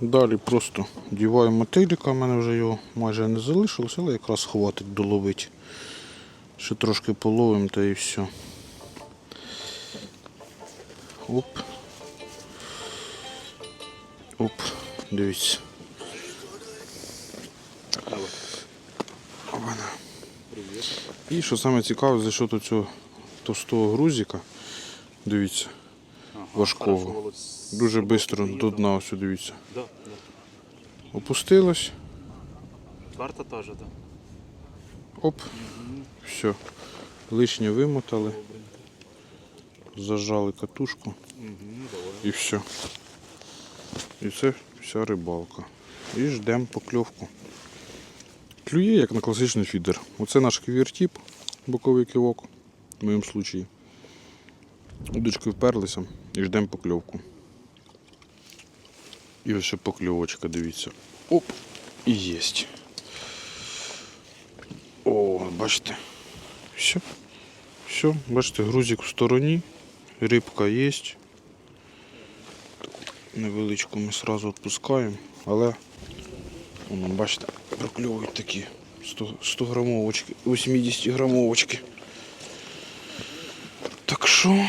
Далі просто діваємо мотиліка, в мене вже його майже не залишилось, але якраз хватить доловити. Ще трошки половимо та і все. Оп. Оп, дивіться. І що саме цікаве, за що тут цього товстого грузика, дивіться, важкого. Дуже швидко до дна ось дивіться. Опустилось, Карта теж, так. оп, все. Лишнє вимотали, зажали катушку і все. І це вся рибалка. І ждемо покльовку. Клює як на класичний фідер. Оце наш квівертіп, боковий кивок, в моєму случаї. Удочки вперлися і ждемо покльовку. І ось ще покльовочка, дивіться. Оп! І єсть. О, бачите. Все. Все, бачите, грузик в стороні, рибка є. Невеличку ми одразу відпускаємо, але воно, бачите, прокльовують такі 100, 100 грамовочки, 80 грамовочки. Так що